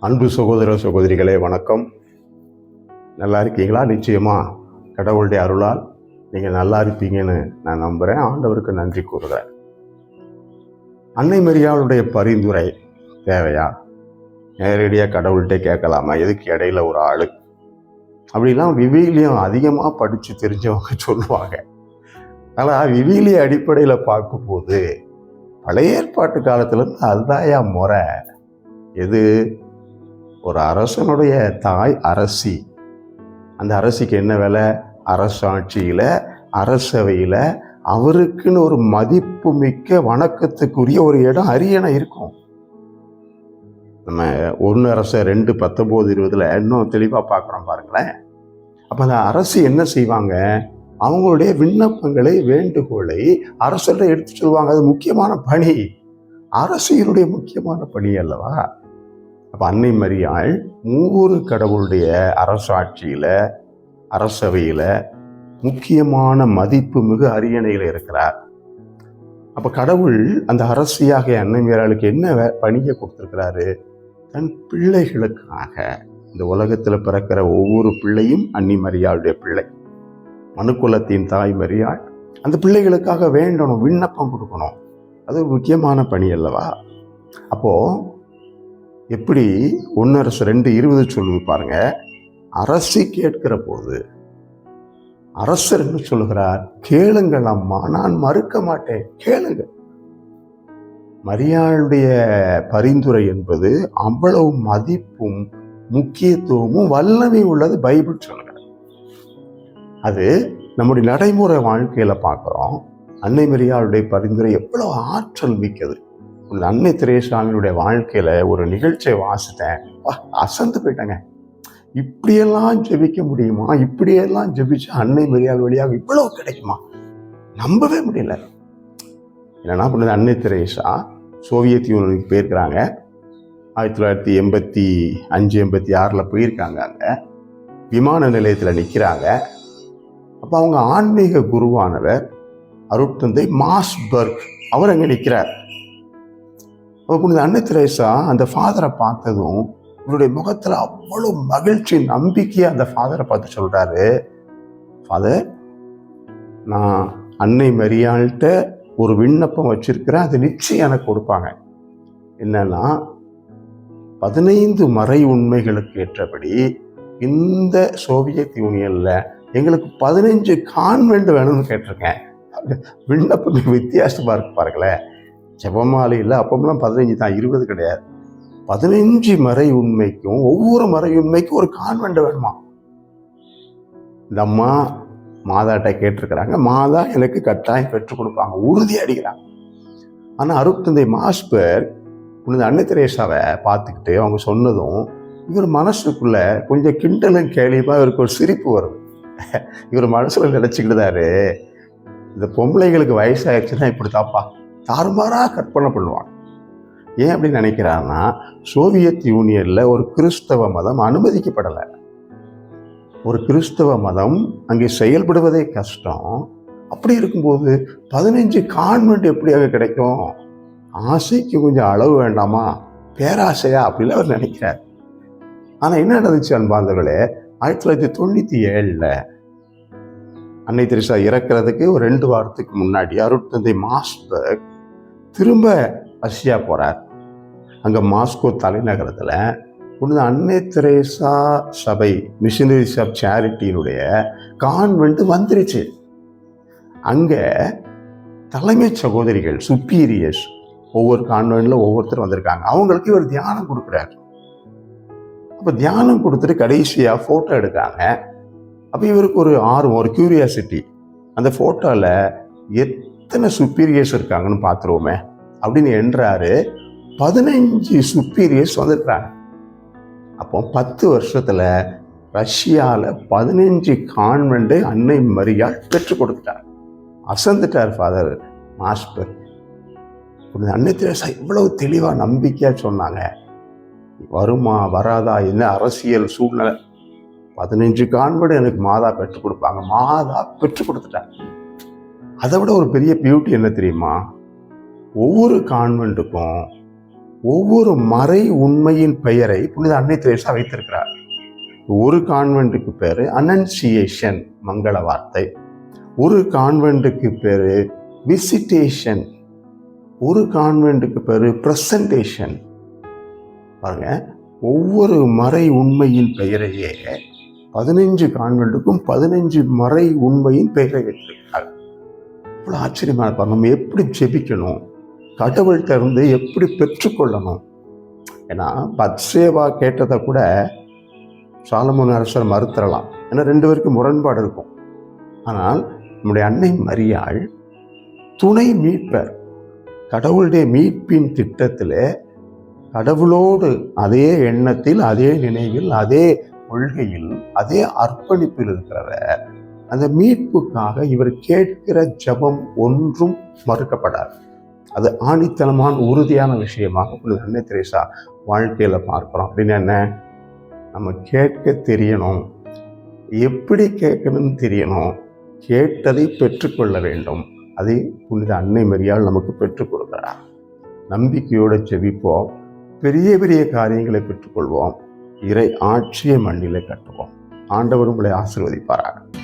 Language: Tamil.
அன்பு சகோதர சகோதரிகளே வணக்கம். நல்லா இருக்கீங்களா? நிச்சயமா கடவுளுடைய அருளால் நீங்கள் நல்லா இருப்பீங்கன்னு நான் நம்புகிறேன் ஆண்டவருக்கு நன்றி கூறுகிறேன். அன்னை மரியாளுடைய பரிந்துரை தேவையா? நேரடியாக கடவுள்கிட்ட கேட்கலாமா? எதுக்கு இடையில ஒரு ஆள்? அப்படிலாம் விவிலியம் அதிகமாக படித்து தெரிஞ்சவங்க சொல்லுவாங்க. ஆனால் விவிலிய அடிப்படையில் பார்க்கும்போது பழைய ஏற்பாட்டு காலத்துலேருந்து அதுதான்யா முறை. எது? ஒரு அரசனுடைய தாய் அரசி. அந்த அரசிக்கு என்ன வேலை? அரசாட்சியில் அரசவையில் அவருக்குன்னு ஒரு மதிப்பு மிக்க வணக்கத்துக்குரிய ஒரு இடம் அரியணை இருக்கும். நம்ம ஒன்று அரச ரெண்டு பத்தொம்போது இருபதில் இன்னும் தெளிவாக பார்க்குறோம் பாருங்களேன். அப்போ அந்த அரசு என்ன செய்வாங்க? அவங்களுடைய விண்ணப்பங்களை வேண்டுகோளை அரசர்கிட்ட எடுத்து சொல்லுவாங்க. அது முக்கியமான பணி. அரசியலுடைய முக்கியமான பணி அல்லவா? அப்போ அன்னை மரியாள் மூவொரு கடவுளுடைய அரசாட்சியில் அரசவையில் முக்கியமான மதிப்பு மிகு அரியணையில் இருக்கிறார். அப்போ கடவுள் அந்த அரசியாக அன்னை மரியாளுக்கு என்ன வே- பணியை கொடுத்துருக்கிறாரு? தன் பிள்ளைகளுக்காக இந்த உலகத்தில் பிறக்கிற ஒவ்வொரு பிள்ளையும் அன்னி மரியாளுடைய பிள்ளை. மனுக்குலத்தின் தாய் மரியாள் அந்த பிள்ளைகளுக்காக வேண்டணும் விண்ணப்பம் கொடுக்கணும். அது ஒரு முக்கியமான பணி அல்லவா? அப்போது எப்படி ஒன்று அரசு ரெண்டு இருபது சொல்லுது பாருங்க. அரசி கேட்கிற போது அரசர் என்ன சொல்லுகிறார்? கேளுங்கள் அம்மா நான் மறுக்க மாட்டேன். கேளுங்க மரியாளுடைய பரிந்துரை என்பது அவ்வளவு மதிப்பும் முக்கியத்துவமும் வல்லமை உள்ளது பைபிள் சொல்லுங்கள் அது நம்முடைய நடைமுறை வாழ்க்கையில் பார்க்குறோம். அன்னை மரியாளுடைய பரிந்துரை எவ்வளவு ஆற்றல் மிக்கது. அன்னை திரேசாலினுடைய வாழ்க்கையில் ஒரு நிகழ்ச்சியை வாசித்தேன். வா, அசந்து போயிட்டேங்க. இப்படியெல்லாம் ஜெபிக்க முடியுமா? இப்படியெல்லாம் ஜெபிச்சா அன்னை மரியாள் வழியாக இவ்வளோ கிடைக்குமா? நம்பவே முடியல. என்னன்னா பண்ணுது அன்னை திரேஷா சோவியத் யூனியனுக்கு போயிருக்கிறாங்க. ஆயிரத்தி தொள்ளாயிரத்தி எண்பத்தி அஞ்சு எண்பத்தி ஆறில் போயிருக்காங்க அங்கே. விமான நிலையத்தில் நிற்கிறாங்க அப்போ அவங்க ஆன்மீக குருவானவர் அருட்தந்தை மாஸ்பர்க் அவர் அங்கே நிற்கிறார் புனித அன்னை திரேசா அந்த ஃபாதரை பார்த்ததும் இவருடைய முகத்தில் அவ்வளோ மகிழ்ச்சி நம்பிக்கையாக அந்த ஃபாதரை பார்த்து சொல்கிறாரு ஃபாதர் நான் அன்னை மரியாள்கிட்ட ஒரு விண்ணப்பம் வச்சிருக்கிறேன். அது நிச்சயம் எனக்கு கொடுப்பாங்க. என்னன்னா பதினைந்து மறை உண்மைகளுக்கு ஏற்றபடி இந்த சோவியத் யூனியனில் எங்களுக்கு பதினஞ்சு கான்வெண்ட் வேணும்னு கேட்டிருக்கேன். விண்ணப்பம் வித்தியாசமாக இருக்கு பாருங்களேன். ஜெபமாலையில் அப்பமெல்லாம் பதினஞ்சு தான் இருபது கிடையாது. பதினஞ்சு மறை உண்மைக்கும் ஒவ்வொரு மறை உண்மைக்கும் ஒரு கான்வெண்ட் வேணுமா? இந்த அம்மா மாதாட்ட கேட்டிருக்கிறாங்க மாதா எனக்கு கட்டாயம் பெற்றுக் கொடுப்பாங்க. உறுதி அடிக்கிறாங்க. ஆனால் அருட்தந்தை மாஸ்பர் உனது அன்னை தெரேசாவை பார்த்துக்கிட்டு அவங்க சொன்னதும் இவர் மனசுக்குள்ள கொஞ்சம் கிண்டலும் கேலியுமா இவருக்கு ஒரு சிரிப்பு வருது இவர் மனசில் நினச்சிக்கிட்டுதாரு இந்த பொம்பளைகளுக்கு வயசாகிடுச்சுன்னா இப்படி தாப்பா தாறுமாறாக கற்பனை பண்ணுவாங்க ஏன் அப்படி நினைக்கிறான்னா சோவியத் யூனியனில் ஒரு கிறிஸ்தவ மதம் அனுமதிக்கப்படலை. ஒரு கிறிஸ்தவ மதம் அங்கே செயல்படுவதே கஷ்டம். அப்படி இருக்கும்போது பதினஞ்சு கான்வெண்ட் எப்படியாக கிடைக்கும்? ஆசைக்கு கொஞ்சம் அளவு வேண்டாமா? பேராசையா? அப்படின்னு அவர் நினைக்கிறார். ஆனால் என்ன நடந்துச்சு அன்பாந்தவர்களே ஆயிரத்தி தொள்ளாயிரத்தி தொண்ணூற்றி ஏழில் அன்னை தெரசா இறக்கிறதுக்கு ஒரு ரெண்டு வாரத்துக்கு முன்னாடி அருட்தந்தை மாஸ்பர்க் திரும்ப ரஷ்யா போகிறார் அங்கே மாஸ்கோ தலைநகரத்தில் புனித அன்னை தெரேசா சபை மிஷினரிஸ் ஆஃப் சேரிட்டியினுடைய கான்வெண்ட் வந்துருச்சு. அங்கே தலைமைச் சகோதரிகள் சுப்பீரியர்ஸ் ஒவ்வொரு கான்வெண்ட்டில் ஒவ்வொருத்தரும் வந்திருக்காங்க. அவங்களுக்கு இவர் தியானம் கொடுக்குறாரு. அப்போ தியானம் கொடுத்துட்டு கடைசியாக ஃபோட்டோ எடுக்காங்க அப்போ இவருக்கு ஒரு ஆர்வம் ஒரு கியூரியாசிட்டி அந்த ஃபோட்டோவில் எத்தனை சுப்பீரியர்ஸ் இருக்காங்கன்னு பார்த்துருவோமே. அப்படின்னு என்றாரு. பதினஞ்சு சுப்பீரியர்ஸ் வந்திருக்கிறாங்க. அப்போ பத்து வருஷத்தில் ரஷ்யாவில் பதினஞ்சு கான்வெண்ட்டு அன்னை மரியாள் பெற்றுக் கொடுத்துட்டார். அசந்துட்டார் ஃபாதர் மாஸ்பர் அன்னை தெரசா இவ்வளவு தெளிவாக நம்பிக்கையாக சொன்னாங்க. வருமா வராதா? என்ன அரசியல் சூழ்நிலை? பதினஞ்சு கான்வெண்ட் எனக்கு மாதா பெற்றுக் கொடுப்பாங்க. மாதா பெற்றுக் கொடுத்துட்டாங்க அதை விட ஒரு பெரிய பியூட்டி என்ன தெரியுமா? ஒவ்வொரு கான்வெண்ட்டுக்கும் ஒவ்வொரு மறை உண்மையின் பெயரை புனித அன்னை திரேசா வைத்திருக்கிறார். ஒரு கான்வென்ட்டுக்கு பேர் அனன்சியேஷன் மங்கள வார்த்தை. ஒரு கான்வென்ட்டுக்கு பேர் விசிட்டேஷன் ஒரு கான்வென்ட்டுக்கு பேர் ப்ரெசன்டேஷன் பாருங்க ஒவ்வொரு மறை உண்மையின் பெயரையே பதினைஞ்சு கான்வென்ட்டுக்கும் பதினைஞ்சு மறை உண்மையின் பெயரை வைத்திருக்கிறார். இவ்வளோ ஆச்சரியமாக இருப்பாங்க நம்ம எப்படி ஜெபிக்கணும்? கடவுள்கிட்ட இருந்து எப்படி பெற்றுக்கொள்ளணும்? ஏன்னா பத்சேவா கேட்டதை கூட சாலமோன் அரசர் மறுத்தரலாம். ஏன்னா ரெண்டு பேருக்கும் முரண்பாடு இருக்கும். ஆனால் நம்முடைய அன்னை மரியாள் துணை மீட்பர். கடவுளுடைய மீட்பின் திட்டத்தில் கடவுளோடு அதே எண்ணத்தில் அதே நினைவில் அதே கொள்கையில் அதே அர்ப்பணிப்பில் இருக்கிறவர். அந்த மீட்புக்காக இவர் கேட்கிற ஜெபம் ஒன்றும் மறுக்கப்படாது. அது ஆணித்தனமான உறுதியான விஷயமாக புனித அன்னை தெரேசா வாழ்க்கையில் பார்க்குறோம். அப்படின்னு என்ன? நம்ம கேட்க தெரியணும். எப்படி கேட்கணும்னு தெரியணும். கேட்டதை பெற்றுக்கொள்ள வேண்டும். அதை புனித அன்னை மரியால் நமக்கு பெற்றுக் கொடுக்கிறார். நம்பிக்கையோடு செவிப்போம் பெரிய பெரிய காரியங்களை பெற்றுக்கொள்வோம். இறை ஆட்சியை மண்ணிலே கட்டுவோம். ஆண்டவர் உங்களை ஆசீர்வதிப்பாராக.